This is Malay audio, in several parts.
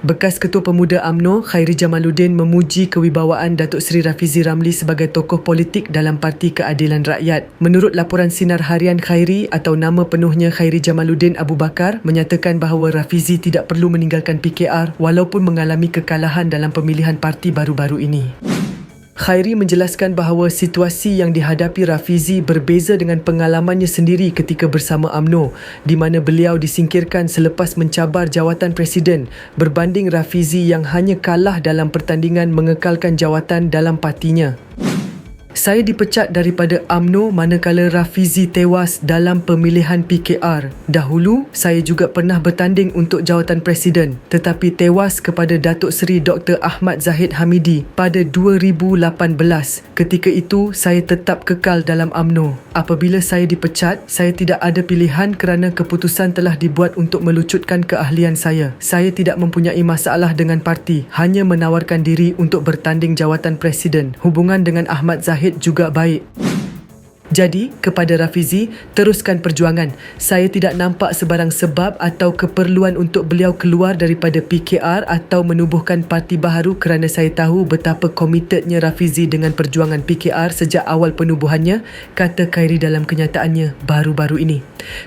Bekas Ketua Pemuda AMNO, Khairi Jamaluddin memuji kewibawaan Datuk Seri Rafizi Ramli sebagai tokoh politik dalam Parti Keadilan Rakyat. Menurut laporan sinar harian Khairi atau nama penuhnya Khairi Jamaluddin Abu Bakar menyatakan bahawa Rafizi tidak perlu meninggalkan PKR walaupun mengalami kekalahan dalam pemilihan parti baru-baru ini. Khairi menjelaskan bahawa situasi yang dihadapi Rafizi berbeza dengan pengalamannya sendiri ketika bersama AMNO di mana beliau disingkirkan selepas mencabar jawatan presiden berbanding Rafizi yang hanya kalah dalam pertandingan mengekalkan jawatan dalam partinya. Saya dipecat daripada AMNO manakala Rafizi tewas dalam pemilihan PKR. Dahulu, saya juga pernah bertanding untuk jawatan presiden tetapi tewas kepada Datuk Seri Dr. Ahmad Zahid Hamidi pada 2018. Ketika itu, saya tetap kekal dalam AMNO. Apabila saya dipecat, saya tidak ada pilihan kerana keputusan telah dibuat untuk melucutkan keahlian saya. Saya tidak mempunyai masalah dengan parti, hanya menawarkan diri untuk bertanding jawatan presiden. Hubungan dengan Ahmad Zahid Zahid juga baik. Jadi, kepada Rafizi, teruskan perjuangan. Saya tidak nampak sebarang sebab atau keperluan untuk beliau keluar daripada PKR atau menubuhkan parti baharu kerana saya tahu betapa komitednya Rafizi dengan perjuangan PKR sejak awal penubuhannya, kata Khairi dalam kenyataannya baru-baru ini.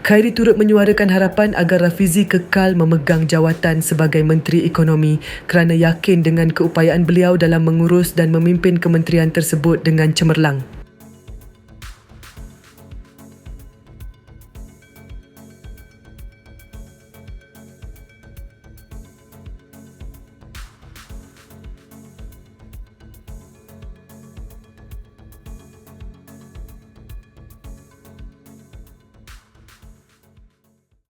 Khairi turut menyuarakan harapan agar Rafizi kekal memegang jawatan sebagai Menteri Ekonomi kerana yakin dengan keupayaan beliau dalam mengurus dan memimpin kementerian tersebut dengan cemerlang.